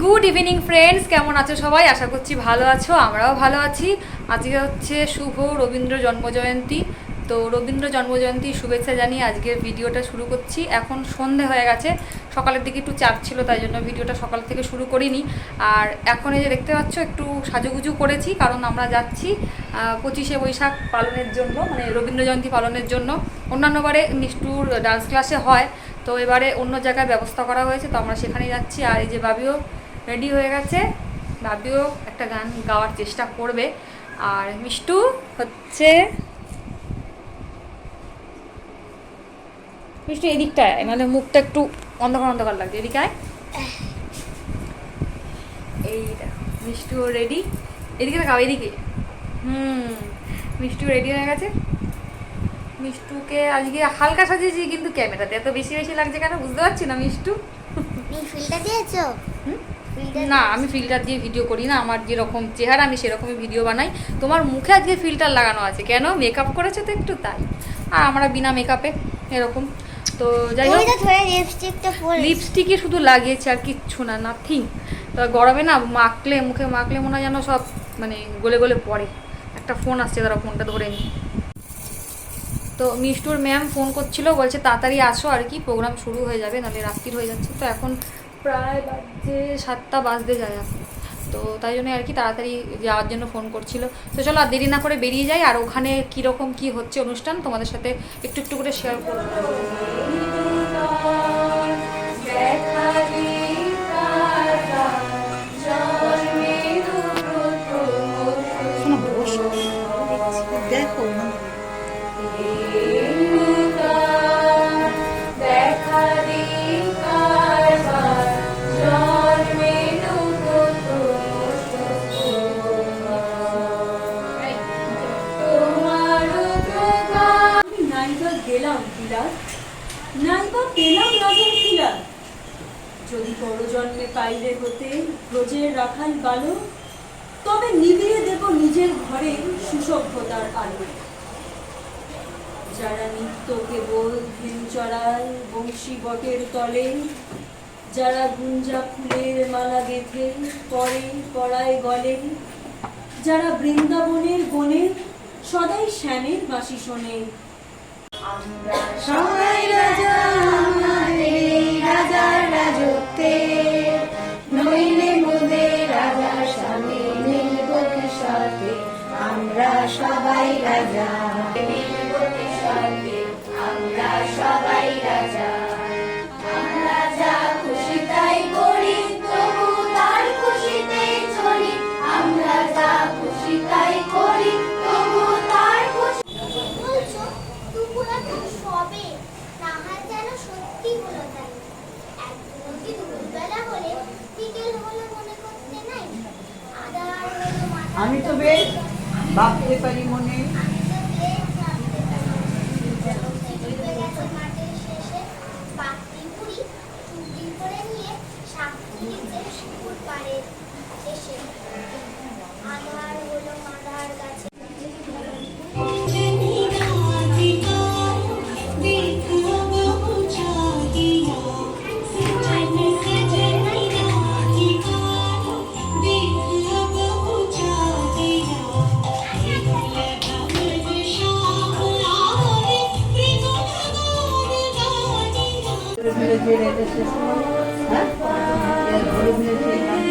Good evening friends কেমন আছো সবাই? আশা করছি ভালো আছো, আমরাও ভালো আছি। আজকে হচ্ছে শুভ রবীন্দ্র জন্মজয়ন্তী। তো রবীন্দ্র জন্মজয়ন্তী শুভেচ্ছা জানিয়ে আজকের ভিডিওটা শুরু করছি। এখন সন্ধে হয়ে গেছে। সকালের দিকে একটু চাপ ছিল, তাই জন্য ভিডিওটা সকাল থেকে শুরু করিনি। আর এখন এই যে দেখতে পাচ্ছ, একটু সাজুগুজু করেছি, কারণ আমরা যাচ্ছি পঁচিশে বৈশাখ পালনের জন্য মানে রবীন্দ্র জয়ন্তী পালনের জন্য। অন্যান্যবারে নিষ্ঠুর ডান্স ক্লাসে হয়। তো এবারে অন্য জায়গায় ব্যবস্থা করা হয়েছে, তো আমরা সেখানে যাচ্ছি। আর এই যে বাবিও রেডি হয়ে গেছে। বাবিও একটা গান গাওয়ার চেষ্টা করবে। আর মিষ্টু হচ্ছে মিষ্টু এদিকটায় মানে মুখটা একটু অন্ধকার অন্ধকার লাগছে। এদিকে আয়। এই মিষ্টু রেডি। এদিকে দেখাও এদিকে। হুম, মিষ্টু রেডি হয়ে গেছে। মিষ্টুকে আজকে হালকা সাজিয়েছি, কিন্তু ক্যামেরাতে এত বেশি বেশি লাগছে কেন বুঝতে পারছি না, মিষ্টু। ফিল্টার দিয়েছ? না আমি ফিল্টার দিয়ে ভিডিও করি না আমার যেরকম চেহারা আমি সেরকমই ভিডিও বানাই। তোমার মুখে আজকে ফিল্টার লাগানো আছে কেন? মেকআপ করেছে তো একটু তাই। আর আমরা বিনা মেকআপে এরকম। তো যাই হোক লিপস্টিকই শুধু লাগিয়েছে আর কিচ্ছু না নাথিং তো গরমে না মাখলে মুখে মাখলে মনে হয় যেন সব মানে গলে গলে পড়ে। একটা ফোন আসছে তারা ফোনটা ধরে নি তো মিষ্টুর ম্যাম ফোন করছিল বলছে তাড়াতাড়ি আসো আর কি প্রোগ্রাম শুরু হয়ে যাবে নাহলে রাত্রির হয়ে যাচ্ছে। তো এখন প্রায় বাজে সাতটা, বাজতে যায় তো তাই জন্য আর কি তাড়াতাড়ি যাওয়ার জন্য ফোন করছিল। তো চলো আর দেরি না করে বেরিয়ে যাই, আর ওখানে কীরকম কী হচ্ছে অনুষ্ঠান তোমাদের সাথে একটু একটু করে শেয়ার করব। নাইবা গেলাম বিলাস নাইবা পেলাম রাজার খিলাস যদি পরজন্মে পাইলে হতে ব্রজের রাখাল বালক, তবে নিবিয়ে দেব নিজের ঘরে সুসভ্যতার আলো। যারা নিত্য কেবল ভিন চড়ায় বংশী বটের তলে, যারা গুঞ্জা ফুলের মালা গেঁথে পরে পড়ায় গলে, যারা বৃন্দাবনের বনে সদাই শ্যামের বাসি শোনে সবাই রাজা রাজার রাজত্বে। নইলে মোদের রাজা স্বামী নীলবতী সাথে আমরা সবাই রাজা। আমরা সবাই তাহার যেন সত্যি হলো তাই। একদিনও কি দুপুরবেলা হলে বিকেল হলো মনে করতে নাই? আদার হলো মাথা আমি তো বেশ ভাবতে পারি মনে ধীরে ধীরে দেশে হ্যাঁ ধীরে ধীরে সেই গানটা ঘুরে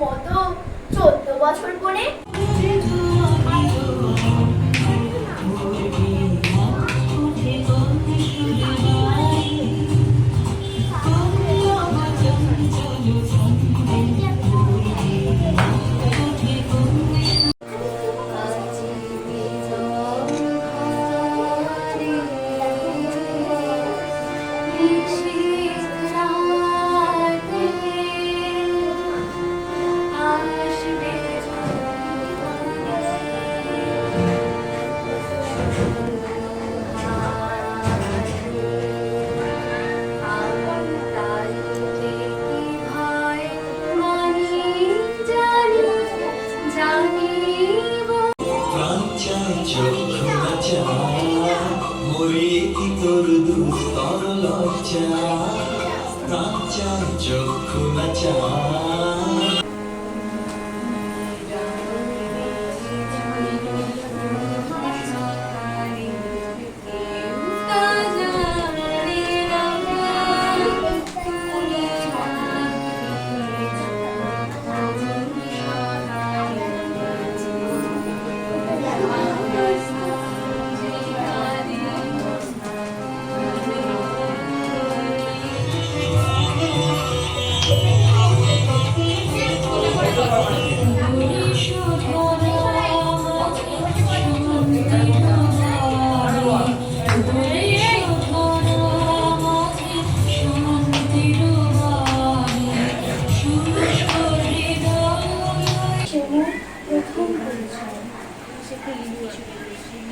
মতো চোদ্দ বছর করে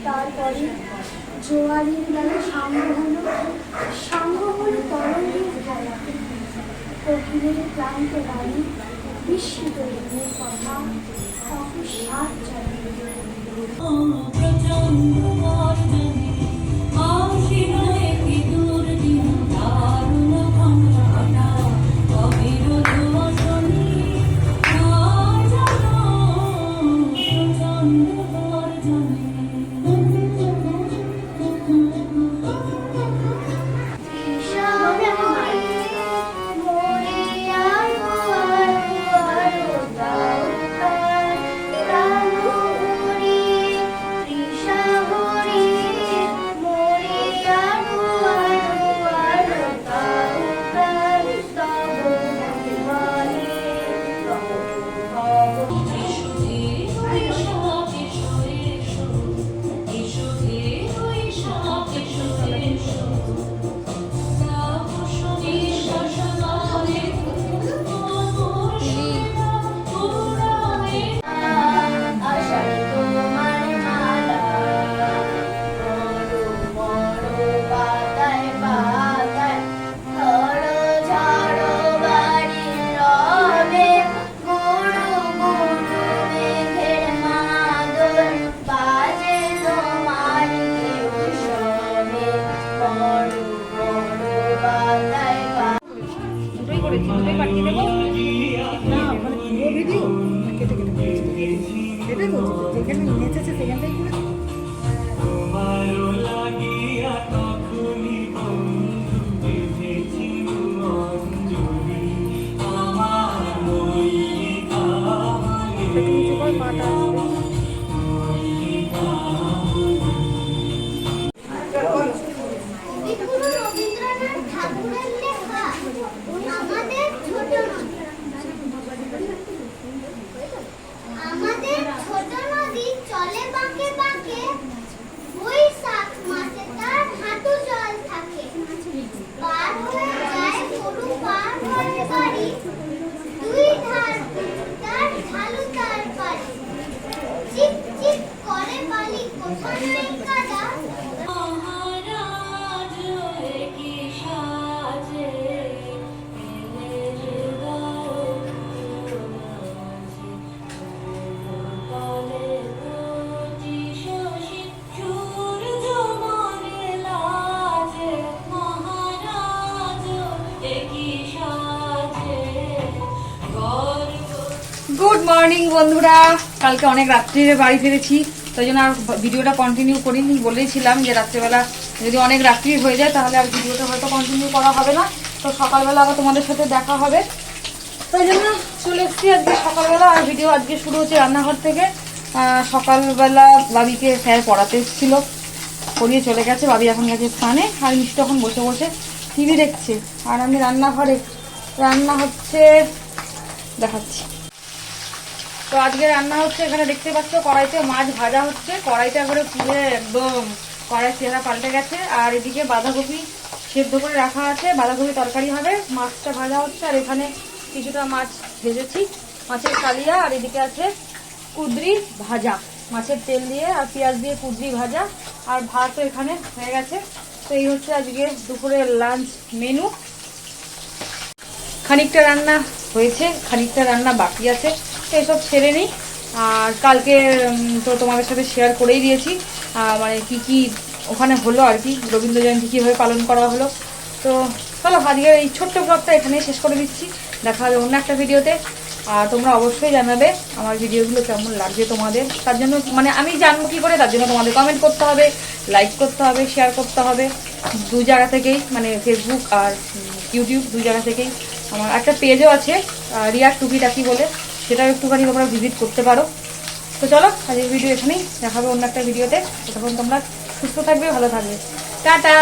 তারপরে জোয়ারের বেলা সাঙ্গহল সাঙ্গহল তরঙ্গের ধারা। কোকিলের ক্লান্ত বাড়ি বিস্মিত কথা অপসার চলে প্রচণ্ড যেখানে নেচেছে সেখানটাই করেছে মর্নিং বন্ধুরা। কালকে অনেক রাত্রিরে বাড়ি ফিরেছি, তাই জন্য আর ভিডিওটা কন্টিনিউ করিনি। বলেছিলাম যে রাত্রেবেলা যদি অনেক রাত্রি হয়ে যায়, তাহলে আর ভিডিওটা হয়তো কন্টিনিউ করা হবে না। তো সকালবেলা আবার তোমাদের সাথে দেখা হবে। তাই জন্য চলে এসেছি আজকে সকালবেলা। আর ভিডিও আজকে শুরু হচ্ছে রান্নাঘর থেকে। সকালবেলা বাবিকে স্যার পড়াতে এসেছিল। পড়িয়ে চলে গেছে, বাবি এখন গেছে স্থানে আর মিষ্টি তখন বসে বসে টিভি দেখছে। আর আমি রান্নাঘরে, রান্না হচ্ছে, দেখাচ্ছি। তো আজকে রান্না হচ্ছে, এখানে দেখতে পাচ্ছ কড়াইতে মাছ ভাজা হচ্ছে। কড়াইটা করে পুড়ে একদম কড়াই চেহারা পাল্টে গেছে। আর এদিকে বাঁধাকপি সেদ্ধ করে রাখা আছে, বাঁধাকপি তরকারি হবে। মাছটা ভাজা হচ্ছে, আর এখানে কিছুটা মাছ ভেজেছি। মাছের কালিয়া, আর এদিকে আছে কুদরি ভাজা। মাছের তেল দিয়ে আর পেঁয়াজ দিয়ে কুদরি ভাজা। আর ভাতও এখানে হয়ে গেছে। তো এই হচ্ছে আজকে দুপুরের লাঞ্চ মেনু খানিকটা রান্না হয়েছে, খানিকটা রান্না বাকি আছে। এসব ছেড়ে নিই। আর কালকে তো তোমাদের সাথে শেয়ার করেই দিয়েছি। মানে কি কি ওখানে হলো আর কি, রবীন্দ্র জয়ন্তী কীভাবে পালন করা হলো। তো চলো, আজকে এই ছোট্ট ব্লগটা এখানেই শেষ করে দিচ্ছি। দেখা হবে অন্য একটা ভিডিওতে। আর তোমরা অবশ্যই জানাবে আমার ভিডিওগুলো কেমন লাগছে তোমাদের। তার জন্য মানে আমি জানব কী করে, তার জন্য তোমাদের কমেন্ট করতে হবে লাইক করতে হবে শেয়ার করতে হবে। দু জায়গা থেকেই মানে ফেসবুক আর ইউটিউব দু জায়গা থেকেই। আমার একটা পেজও আছে রিয়ার টুকিটাকি বলে। সেটাও একটুখানি তোমরা ভিজিট করতে পারো। তো চলো, আজকের ভিডিও এখানেই। দেখাবে অন্য একটা ভিডিওতে তখন তোমরা সুস্থ থাকবে, ভালো থাকবে। টাটা!